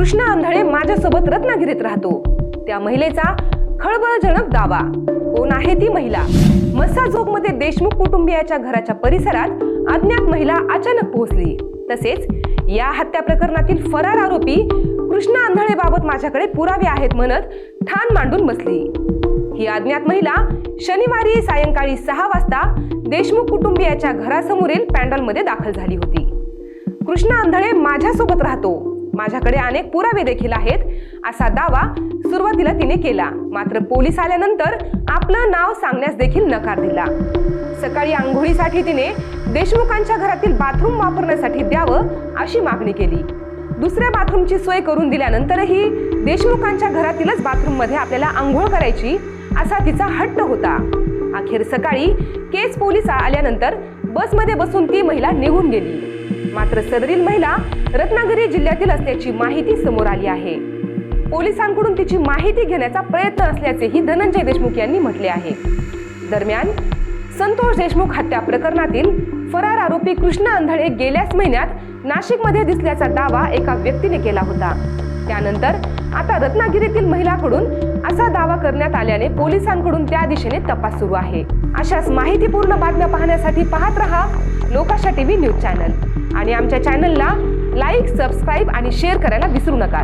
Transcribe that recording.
कृष्णा आंधळे माझ्यासोबत रत्नागिरीत राहतो. त्या महिलेचा खळबळजनक दावा. कोण आहे ती महिला? मध्ये देशमुख कुटुंबियाच्या घराच्या परिसरात अज्ञात महिला अचानक पोहोचली. तसेच या हत्या प्रकरणातील फरार आरोपी कृष्णा आंधळे बाबत माझ्याकडे पुरावे आहेत म्हणत ठाण मांडून बसली. ही अज्ञात महिला शनिवारी सायंकाळी सहा वाजता देशमुख कुटुंबियाच्या घरासमोरील पॅन्डलमध्ये दाखल झाली होती. कृष्णा आंधळे माझ्यासोबत राहतो. माझ्याकडे अनेक पुरावे देखील आहेत. असा दावा सुरुवातीला तिने केला. मात्र पोलीस आल्यानंतर आपलं नाव सांगण्यास देखील नकार दिला. सकाळी आंघोळीसाठी तिने देशमुखांच्या घरातील बाथरूम वापरण्यासाठी द्यावं अशी मागणी केली. दुसऱ्या बाथरूमची सोय करून दिल्यानंतरही देशमुखांच्या घरातीलच बाथरूममध्ये आपल्याला आंघोळ करायची असा तिचा हट्ट होता. अखेर सकाळी केस पोलीस आल्यानंतर बसमध्ये बसून ती महिला निघून गेली. मात्र सदरील महिला रत्नागिरी जिल्ह्यातील असल्याची माहिती समोर आली आहे. पोलिसांकडून तिची माहिती घेण्याचा प्रयत्न असल्याचेही धनंजय देशमुख यांनी म्हटले आहे. दरम्यान संतोष देशमुख हत्या प्रकरणातील फरार आरोपी कृष्णा आंधळे गेल्याच महिन्यात नाशिकमध्ये दिसल्याचा दावा एका व्यक्तीने केला होता. त्यानंतर आता रत्नागिरीतील महिलाकडून असा दावा करण्यात आल्याने पोलिसांकडून त्या दिशेने तपास सुरू आहे. अशाच माहितीपूर्ण बातम्या पाहण्यासाठी पाहत रहा लोकाशा टीव्ही न्यूज चॅनल. आणि आमच्या चॅनलला लाईक सबस्क्राईब आणि शेअर करायला विसरू नका.